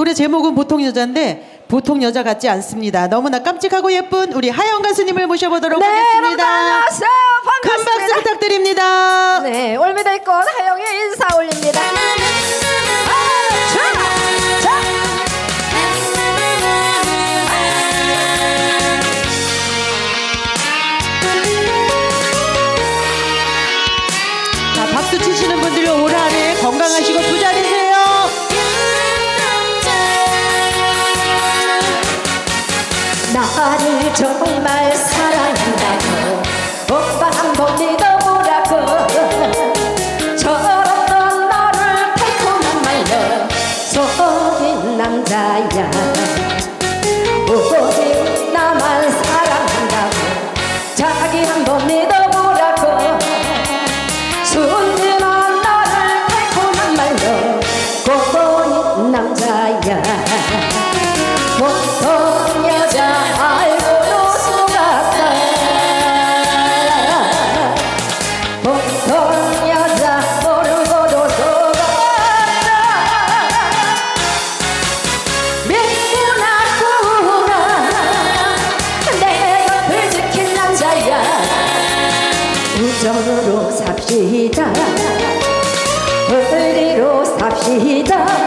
노래 제목은 보통 여자인데 보통 여자 같지 않습니다. 너무나 깜찍하고 예쁜 우리 하영 가수님을 모셔보도록 네, 여러분 하겠습니다. 안녕하세요. 큰 박수 반갑습니다. 부탁드립니다. 네, 올메달 꽃 하영의 인사 정말 사랑한다고. 오빠 한번 믿어 정으로 삽시다. 의리로 삽시다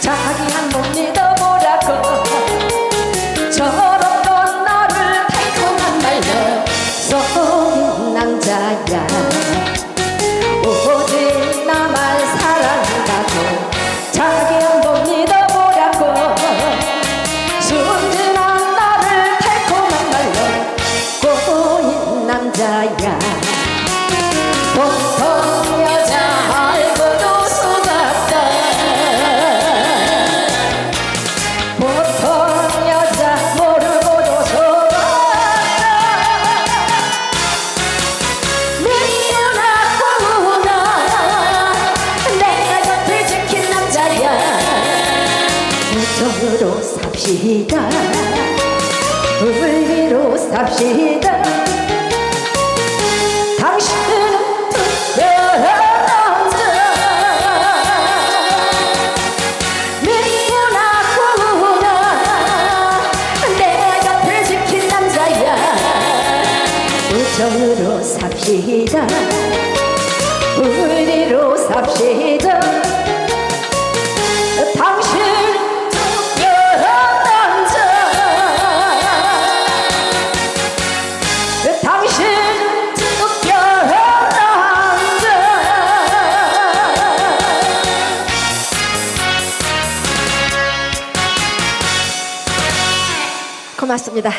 자기 한 번 믿어보라고. 저렇던 너를 달콤한 말로. 속인 남자야. 오직 나만 사랑한다고. 자기 한 번 믿어보라고. 순진한 나를 달콤한 말로. 꼬인 남자야 삽시다. 의리로 삽시다. 당신은 특별한 남자. 믿구나 구나. 내 곁을 지킨 남자야. 우정으로 삽시다. 의리로 삽시다 고맙습니다.